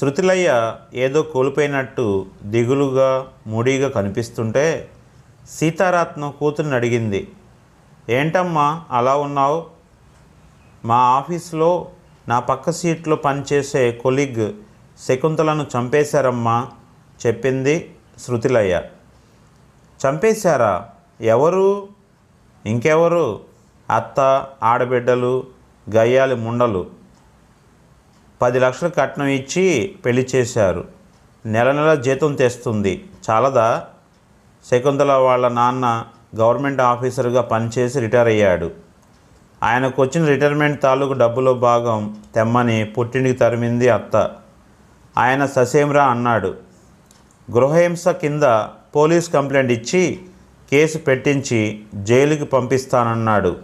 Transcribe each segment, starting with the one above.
శృతిలయ్య ఏదో కోల్పోయినట్టు దిగులుగా ముడిగా కనిపిస్తుంటే సీతారాత్నం కూతురిని అడిగింది. ఏంటమ్మా అలా ఉన్నావు? మా ఆఫీస్లో నా పక్క సీట్లో పనిచేసే కొలీగ్ శకుంతలను చంపేశారమ్మా చెప్పింది శృతిలయ్య. చంపేశారా? ఎవరు? ఇంకెవరు? అత్త ఆడబిడ్డలు గయ్యాలి ముండలు. పది లక్షలు కట్నం ఇచ్చి పెళ్ళి చేశారు. నెల నెల జీతం తెస్తుంది. చాలదా? శకుంతల వాళ్ళ నాన్న గవర్నమెంట్ ఆఫీసర్గా పనిచేసి రిటైర్ అయ్యాడు. ఆయనకు వచ్చిన రిటైర్మెంట్ తాలూకు డబ్బులో భాగం తెమ్మని పుట్టింటికి తరిమింది అత్త. ఆయన ససేమ్రా అన్నాడు. గృహహింస కింద పోలీస్ కంప్లైంట్ ఇచ్చి కేసు పెట్టించి జైలుకి పంపిస్తానన్నాడు.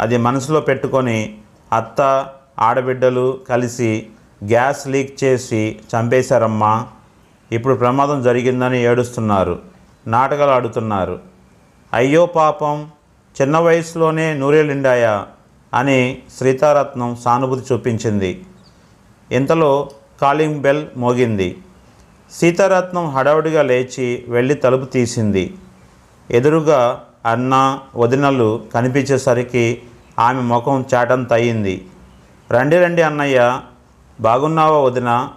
అది మనసులో పెట్టుకొని అత్త ఆడబిడ్డలు కలిసి గ్యాస్ లీక్ చేసి చంపేశారమ్మా. ఇప్పుడు ప్రమాదం జరిగిందని ఏడుస్తున్నారు. నాటకాలు ఆడుతున్నారు. అయ్యో పాపం చిన్న వయసులోనే నూరేళ్ళిండాయా అని శ్రీతారత్నం సానుభూతి చూపించింది. ఇంతలో కాలింగ్ బెల్ మోగింది. సీతారత్నం హడావుడిగా లేచి వెళ్ళి తలుపు తీసింది. ఎదురుగా అన్న వదినలు కనిపించేసరికి ఆమె ముఖం చాటంతయింది రండి రండి అన్నయ్య. బాగున్నావా వదిన?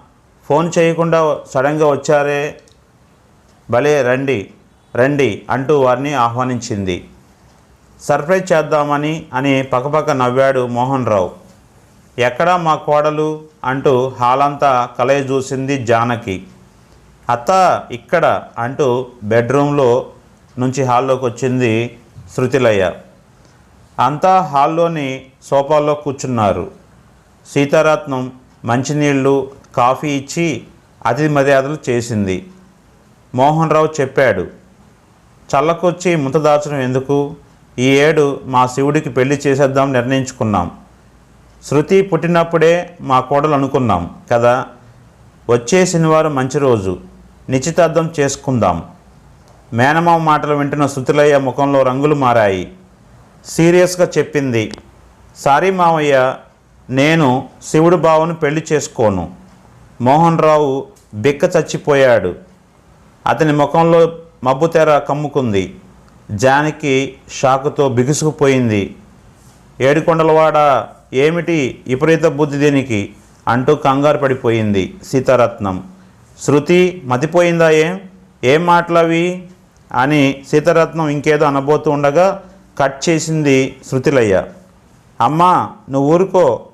ఫోన్ చేయకుండా సడన్గా వచ్చారే? భలే రండి రండి అంటూ వారిని ఆహ్వానించింది. సర్ప్రైజ్ చేద్దామని అని పక్కపక్క నవ్వాడు మోహన్ రావు ఎక్కడా మా కోడలు? అంటూ హాలంతా కలయి చూసింది జానకి. అత్త ఇక్కడ అంటూ బెడ్రూమ్లో నుంచి హాల్లోకి వచ్చింది శృతిలయ్య. అంతా హాల్లోని సోఫాల్లో కూర్చున్నారు. సీతారత్నం మంచినీళ్ళు కాఫీ ఇచ్చి అతిథి మర్యాదలు చేసింది. మోహన్ రావు చెప్పాడు చల్లకొచ్చి ముంతదాచడం ఎందుకు? ఈ ఏడు మా శివుడికి పెళ్ళి చేసేద్దాం నిర్ణయించుకున్నాం. శృతి పుట్టినప్పుడే మా కోడలు అనుకున్నాం కదా? వచ్చే శనివారం మంచి రోజు. నిశ్చితార్థం చేసుకుందాం. మేనమామ మాటలు వింటున్న శృతిలయ్య ముఖంలో రంగులు మారాయి. సీరియస్గా చెప్పింది సారీ మామయ్య నేను శివుడు బావను పెళ్ళి చేసుకోను. మోహన్ రావు బిక్క చచ్చిపోయాడు. అతని ముఖంలో మబ్బుతెర కమ్ముకుంది. జానికి షాకుతో బిగుసుకుపోయింది. ఏడుకొండలవాడ ఏమిటి విపరీత బుద్ధి దీనికి? అంటూ కంగారు పడిపోయింది సీతారత్నం. శృతి మతిపోయిందా ఏం? ఏం మాటలవి? అని సీతారత్నం ఇంకేదో అనబోతూ ఉండగా కట్ చేసింది శృతిలయ్య. అమ్మా నువ్వు ఊరుకో.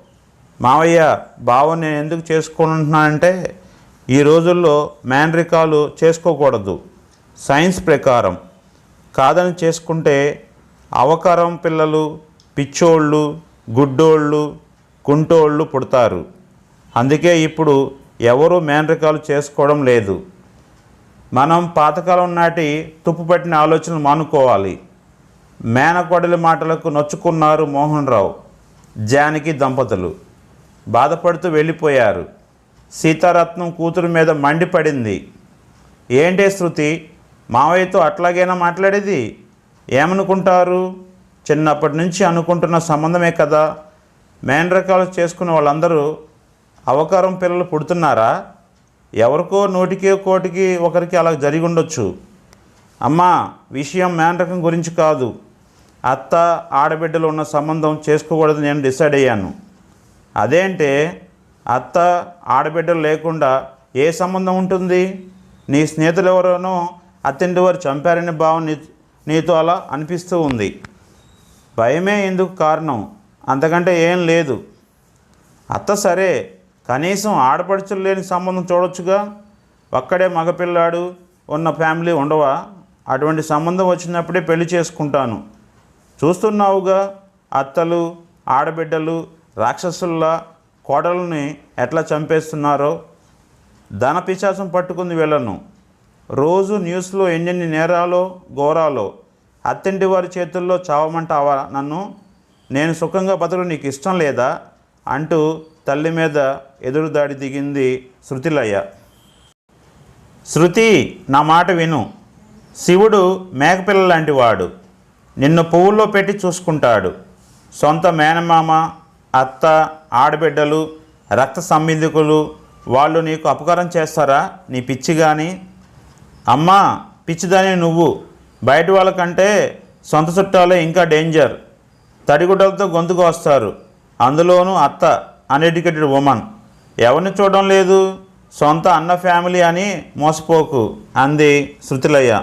మావయ్య బావని నేను ఎందుకు చేసుకుంటున్నానంటే ఈ రోజుల్లో మేనరికాలు చేసుకోకూడదు. సైన్స్ ప్రకారం. కాదని చేసుకుంటే అవకారం పిల్లలు పిచ్చోళ్ళు గుడ్డోళ్ళు కుంటోళ్ళు పుడతారు. అందుకే ఇప్పుడు ఎవరు మేనరికాలు చేసుకోవడం లేదు. మనం పాతకాలం నాటి తుప్పుపట్టిన ఆలోచనలు మానుకోవాలి. మేనకోడలి మాటలకు నొచ్చుకున్నారు మోహన్ రావు. జానకి దంపతులు. బాధపడుతూ వెళ్ళిపోయారు. సీతారత్నం కూతురు మీద మండిపడింది. ఏంటే శృతి మావయ్యతో అట్లాగైనా మాట్లాడేది? ఏమనుకుంటారు? చిన్నప్పటి నుంచి అనుకుంటున్న సంబంధమే కదా. మేనరకాలు చేసుకున్న వాళ్ళందరూ అవకారం పిల్లలు పుడుతున్నారా? ఎవరికో నోటికే కోటికి ఒకరికి అలా జరిగి ఉండొచ్చు. అమ్మా విషయం మేనరకం గురించి కాదు. అత్త ఆడబిడ్డలు ఉన్న సంబంధం చేసుకోకూడదు నేను డిసైడ్ అయ్యాను. అదేంటే అత్త ఆడబిడ్డలు లేకుండా ఏ సంబంధం ఉంటుంది? నీ స్నేహితులు ఎవరోనో అత్తింటి వారు చంపారనే భావం నీ నీతో అలా అనిపిస్తూ ఉంది. భయమే ఎందుకు కారణం? అంతకంటే ఏం లేదు. అత్త సరే కనీసం ఆడపడుచులు లేని సంబంధం చూడొచ్చుగా? ఒక్కడే మగపిల్లాడు ఉన్న ఫ్యామిలీ ఉండవా? అటువంటి సంబంధం వచ్చినప్పుడే పెళ్ళి చేసుకుంటాను. చూస్తున్నావుగా అత్తలు ఆడబిడ్డలు రాక్షసుల్లా కోడల్ని ఎట్లా చంపేస్తున్నారో ధన పిశాచం పట్టుకుంది వీళ్ళను. రోజు న్యూస్లో ఎన్నెన్ని నేరాలో ఘోరాలో అత్తింటి వారి చేతుల్లో చావమంటావా నన్ను? నేను సుఖంగా బతకడం నీకు ఇష్టం లేదా? అంటూ తల్లి మీద ఎదురుదాడి దిగింది శృతిలయ్య. శృతి నా మాట విను. శివుడు మేకపిల్ల లాంటి వాడు నిన్ను పువ్వుల్లో పెట్టి చూసుకుంటాడు. సొంత మేనమామ అత్త ఆడబిడ్డలు రక్త సంబంధికులు వాళ్ళు నీకు అపకారం చేస్తారా? నీ పిచ్చి కానీ అమ్మా పిచ్చిదని నువ్వు. బయట వాళ్ళకంటే సొంత చుట్టాలే ఇంకా డేంజర్. తడిగుడ్డలతో గొంతుకు వస్తారు. అందులోనూ అత్త అన్ఎడ్యుకేటెడ్ ఉమెన్. ఎవరిని చూడడం లేదు? సొంత అన్న ఫ్యామిలీ అని మోసపోకు అంది శృతిలయ్య.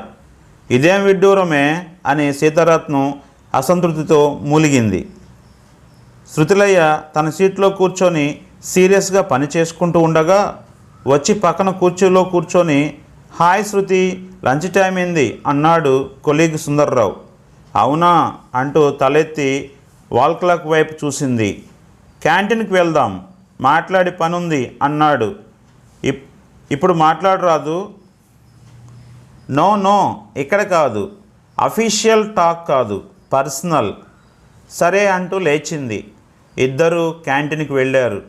ఇదేం విడ్డూరమే? అని సీతారత్నం అసంతృప్తితో మూలిగింది. శృతిలయ్య తన సీట్లో కూర్చొని సీరియస్గా పని చేసుకుంటూ ఉండగా వచ్చి పక్కన కూర్చోలో కూర్చొని హాయ్ శృతి లంచ్ టైం ఏంది అన్నాడు కొలీగ్ సుందర్రావు. అవునా అంటూ తలెత్తి వాల్ క్లాక్ వైపు చూసింది. క్యాంటీన్కి వెళ్దాం మాట్లాడి పనుంది అన్నాడు. ఇప్ ఇప్పుడు మాట్లాడరాదు నో నో ఇక్కడ కాదు. అఫీషియల్ టాక్ కాదు పర్సనల్. సరే అంటూ లేచింది. ఇద్దరు క్యాంటీన్కి వెళ్ళారు.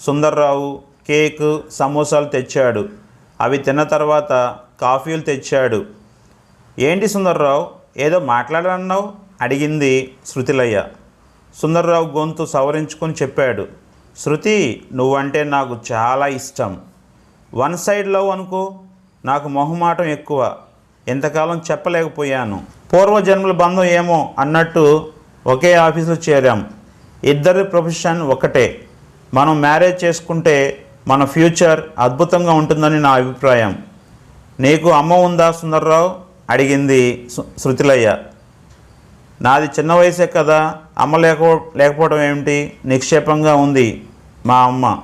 సుందర్రావు కేక్ సమోసాలు తెచ్చాడు. అవి తిన్న తర్వాత కాఫీలు తెచ్చాడు. ఏంటి సుందర్రావు? ఏదో మాట్లాడాలన్నావు? అడిగింది శృతిలయ్య. సుందర్రావు గొంతు సవరించుకొని చెప్పాడు. శృతి నువ్వంటే నాకు చాలా ఇష్టం. వన్ సైడ్ లవ్ అనుకో. నాకు మొహమాటం ఎక్కువ. ఎంతకాలం చెప్పలేకపోయాను. పూర్వజన్మల బంధం ఏమో అన్నట్టు ఒకే ఆఫీసులో చేరాం. ఇద్దరి ప్రొఫెషన్ ఒకటే. మనం మ్యారేజ్ చేసుకుంటే మన ఫ్యూచర్ అద్భుతంగా ఉంటుందని నా అభిప్రాయం. నీకు అమ్మ ఉందా సుందర్రావు? అడిగింది శృతిలయ్య. నాది చిన్న వయసే కదా అమ్మ లేక లేకపోవడం ఏమిటి? నిక్షేపంగా ఉంది మా అమ్మ.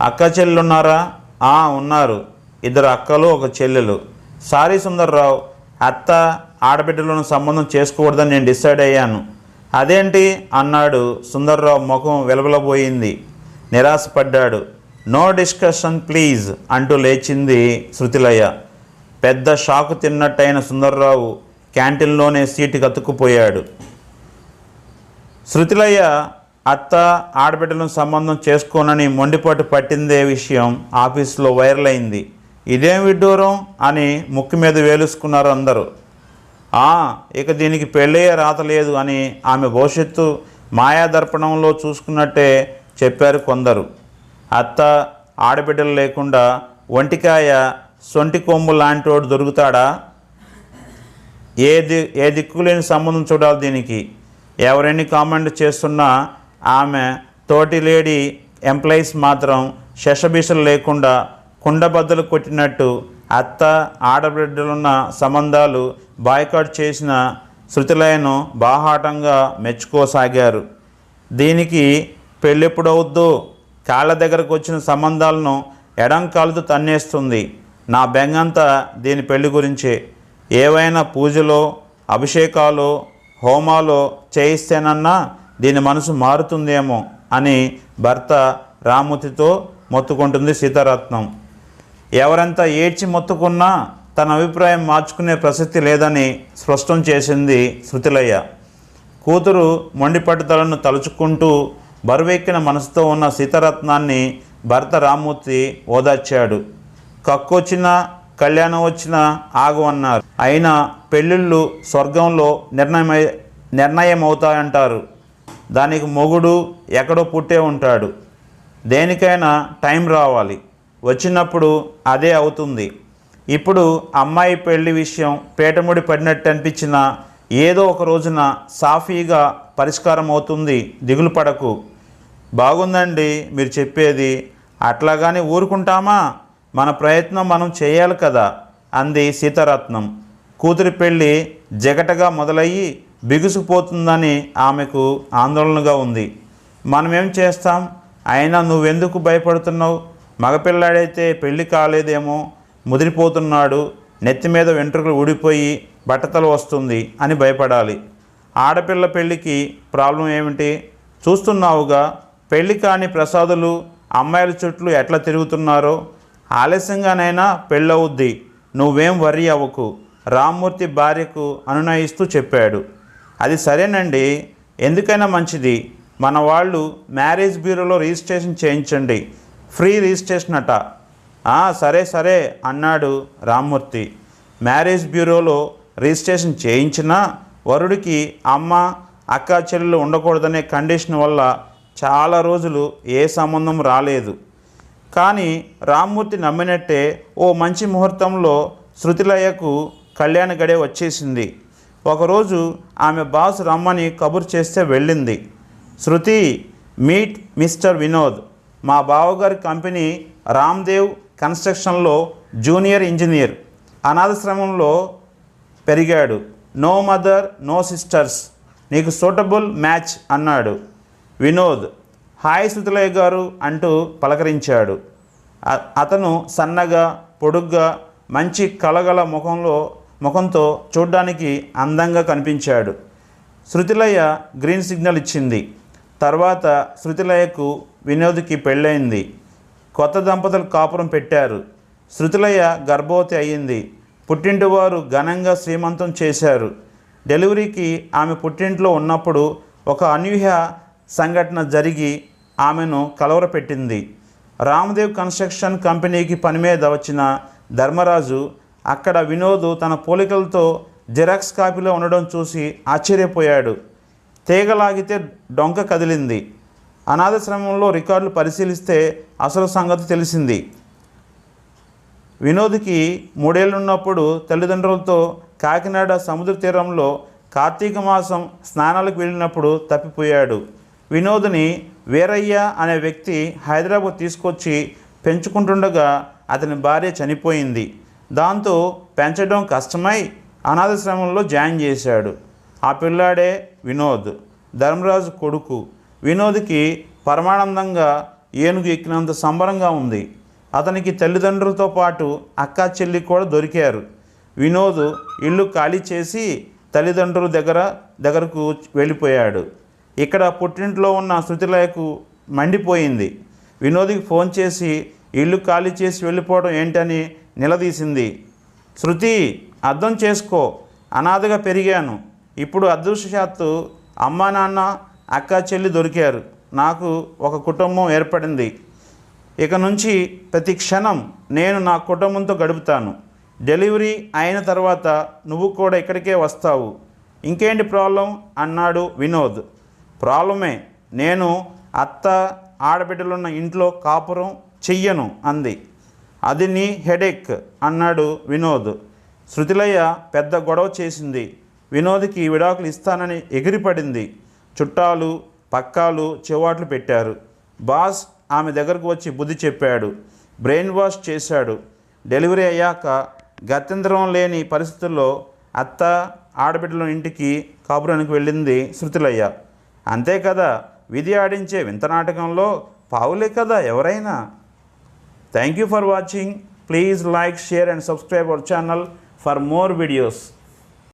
అక్క చెల్లెలు ఉన్నారా ఆ ఉన్నారు. ఇద్దరు అక్కలు ఒక చెల్లెలు. సారీ సుందర్రావు అత్త ఆడబిడ్డలను సంబంధం చేసుకోకూడదని నేను డిసైడ్ అయ్యాను. అదేంటి? అన్నాడు. సుందర్రావు ముఖం వెలవలబోయింది. నిరాశపడ్డాడు. నో డిస్కషన్ ప్లీజ్ అంటూ లేచింది శృతిలయ్య పెద్ద షాకు తిన్నట్టయిన సుందర్రావు క్యాంటీన్లోనే సీటుకి కతుక్కుపోయాడు శృతిలయ్య అత్త ఆడబిడ్డలను సంబంధం చేసుకోనని మొండిపాటు పట్టిందే విషయం ఆఫీసులో వైరల్ అయింది ఇదేం విడ్డూరం అని ముక్కు మీద వేలుసుకున్నారు అందరూ. ఇక దీనికి పెళ్ళయ్యే రాత లేదు అని ఆమె భవిష్యత్తు మాయాదర్పణంలో చూసుకున్నట్టే చెప్పారు కొందరు. అత్త ఆడబిడ్డలు లేకుండా ఒంటికాయ సొంటి కొమ్ము లాంటివాడు దొరుకుతాడా? ఏ ది ఏ దిక్కులేని సంబంధం చూడాలి దీనికి. ఎవరెన్ని కామెంట్ చేస్తున్నా ఆమె తోటి లేడీ ఎంప్లాయీస్ మాత్రం శషభీషలు లేకుండా కుండబద్దలు కొట్టినట్టు అత్త ఆడబిడ్డలున్న సంబంధాలు బాయ్కాట్ చేసిన శృతిలయను బాహాటంగా మెచ్చుకోసాగారు. దీనికి పెళ్ళెప్పుడవుద్దో? కాళ్ళ దగ్గరకు వచ్చిన సంబంధాలను ఎడం కాలుతో తన్నేస్తుంది. నా బెంగంతా దీని పెళ్ళి గురించే. ఏవైనా పూజలో అభిషేకాలు హోమాలో చేయిస్తేనన్నా దీని మనసు మారుతుందేమో అని భర్త రామూర్తితో మొత్తుకుంటుంది సీతారత్నం. ఎవరెంత ఏడ్చి మొత్తుకున్నా తన అభిప్రాయం మార్చుకునే ప్రసక్తి లేదని స్పష్టం చేసింది శృతిలయ్య. కూతురు మొండి పట్టుదలను తలుచుకుంటూ బరువెక్కిన మనసుతో ఉన్న సీతారత్నాన్ని భర్త రామూర్తి ఓదార్చాడు. కక్కొచ్చినా కళ్యాణం వచ్చినా ఆగు అన్నారు అయినా పెళ్ళిళ్ళు స్వర్గంలో నిర్ణయమై నిర్ణయం అవుతాయంటారు దానికి మొగుడు ఎక్కడో పుట్టే ఉంటాడు. దేనికైనా టైం రావాలి. వచ్చినప్పుడు అదే అవుతుంది. ఇప్పుడు అమ్మాయి పెళ్ళి విషయం పేటముడి పడినట్టు అనిపించిన ఏదో ఒక రోజున సాఫీగా పరిష్కారం అవుతుంది దిగులు పడకు. బాగుందండి మీరు చెప్పేది. అట్లాగాని ఊరుకుంటామా? మన ప్రయత్నం మనం చేయాలి కదా అంది సీతారత్నం. కూతురి పెళ్ళి జగటగా మొదలయ్యి బిగుసుకుపోతుందని ఆమెకు ఆందోళనగా ఉంది. మనమేం చేస్తాం? అయినా నువ్వెందుకు భయపడుతున్నావు? మగపిల్లాడైతే పెళ్ళి కాలేదేమో ముదిరిపోతున్నాడు నెత్తి మీద వెంట్రుకలు ఊడిపోయి బట్టతలు వస్తుంది అని భయపడాలి. ఆడపిల్ల పెళ్ళికి ప్రాబ్లం ఏమిటి? చూస్తున్నావుగా పెళ్ళి కాని ప్రసాదులు అమ్మాయిల చుట్టూ ఎట్లా తిరుగుతున్నారో? ఆలస్యంగానైనా పెళ్ళవుద్ది నువ్వేం వరి అవ్వకు రామ్మూర్తి భార్యకు అనునయిస్తూ చెప్పాడు. అది సరేనండి ఎందుకైనా మంచిది. మన వాళ్ళు మ్యారేజ్ బ్యూరోలో రిజిస్ట్రేషన్ చేయించండి. ఫ్రీ రిజిస్ట్రేషన్ అట. సరే సరే అన్నాడు రామ్మూర్తి. మ్యారేజ్ బ్యూరోలో రిజిస్ట్రేషన్ చేయించినా వరుడికి అమ్మ అక్క చెల్లెలు ఉండకూడదనే కండిషన్ వల్ల చాలా రోజులు ఏ సంబంధం రాలేదు. కానీ రామ్మూర్తి నమ్మినట్టే ఓ మంచి ముహూర్తంలో శృతిలయ్యకు కళ్యాణ గడే వచ్చేసింది. ఒకరోజు ఆమె బాస్ రమ్మని కబురు చేస్తే వెళ్ళింది. Shruti meet mister Vinod. మా బావగారి కంపెనీ రామ్దేవ్ కన్స్ట్రక్షన్లో జూనియర్ ఇంజనీర్. అనాథశ్రమంలో పెరిగాడు. No mother no sisters. నీకు సూటబుల్ మ్యాచ్ అన్నాడు. వినోద్ హాయ్ శృతిలయ్య గారు అంటూ పలకరించాడు. అతను సన్నగా పొడుగ్గా మంచి కలగల ముఖంలో ముఖంతో చూడ్డానికి అందంగా కనిపించాడు. శృతిలయ్య గ్రీన్ సిగ్నల్ ఇచ్చింది. తర్వాత శృతిలయ్యకు వినోద్కి పెళ్ళైంది కొత్త దంపతులు కాపురం పెట్టారు. శృతులయ్య గర్భవతి అయ్యింది. పుట్టింటి వారు ఘనంగా శ్రీమంతం చేశారు. డెలివరీకి ఆమె పుట్టింట్లో ఉన్నప్పుడు ఒక అనూహ్య సంఘటన జరిగి ఆమెను కలవరపెట్టింది. రామదేవ్ కన్స్ట్రక్షన్ కంపెనీకి పని మీద వచ్చిన ధర్మరాజు అక్కడ వినోద్ తన పోలికలతో జిరాక్స్ కాపీలో ఉండడం చూసి ఆశ్చర్యపోయాడు. తీగలాగితే డొంక కదిలింది. అనాథశ్రమంలో రికార్డులు పరిశీలిస్తే అసలు సంగతి తెలిసింది. వినోద్కి మూడేళ్ళున్నప్పుడు తల్లిదండ్రులతో కాకినాడ సముద్ర తీరంలో కార్తీక మాసం స్నానాలకు వెళ్ళినప్పుడు తప్పిపోయాడు. వినోద్ని వీరయ్య అనే వ్యక్తి హైదరాబాద్ తీసుకొచ్చి పెంచుకుంటుండగా అతని భార్య చనిపోయింది. దాంతో పెంచడం కష్టమై అనాథాశ్రమంలో జాయిన్ చేశాడు. ఆ పిల్లాడే వినోద్ ధర్మరాజు కొడుకు. వినోద్కి పరమానందంగా ఏనుగు ఎక్కినంత సంబరంగా ఉంది. అతనికి తల్లిదండ్రులతో పాటు అక్క చెల్లి కూడా దొరికారు. వినోద్ ఇల్లు ఖాళీ చేసి తల్లిదండ్రుల దగ్గర దగ్గరకు వెళ్ళిపోయాడు. ఇక్కడ పుట్టింట్లో ఉన్న శృతిలయకు మండిపోయింది. వినోద్కి ఫోన్ చేసి ఇల్లు ఖాళీ చేసి వెళ్ళిపోవడం ఏంటని నిలదీసింది. శృతి అర్థం చేసుకో. అనాథగా పెరిగాను. ఇప్పుడు అదృష్టశాత్తు అమ్మా నాన్న అక్క చెల్లి దొరికారు. నాకు ఒక కుటుంబం ఏర్పడింది. ఇక నుంచి ప్రతి క్షణం నేను నా కుటుంబంతో గడుపుతాను. డెలివరీ అయిన తర్వాత నువ్వు కూడా ఇక్కడికే వస్తావు. ఇంకేంటి ప్రాబ్లం? అన్నాడు వినోద్. ప్రాబ్లమే. నేను అత్త ఆడబిడ్డలున్న ఇంట్లో కాపురం చెయ్యను అంది. అది నీ హెడేక్ అన్నాడు వినోద్. శృతిలయ్య పెద్ద గొడవ చేసింది. వినోద్కి విడాకులు ఇస్తానని ఎగిరిపడింది. చుట్టాలు పక్కాలు చెవాట్లు పెట్టారు. బాస్ ఆమె దగ్గరకు వచ్చి బుద్ధి చెప్పాడు. బ్రెయిన్ వాష్ చేశాడు. డెలివరీ అయ్యాక గత్యంతరం లేని పరిస్థితుల్లో అత్త ఆడబిడ్డల ఇంటికి కాపురానికి వెళ్ళింది శృతిలయ్య. అంతే కదా విధి ఆడించే వింత నాటకంలో పావులే కదా ఎవరైనా. Thank you for watching please like share and subscribe our channel for more videos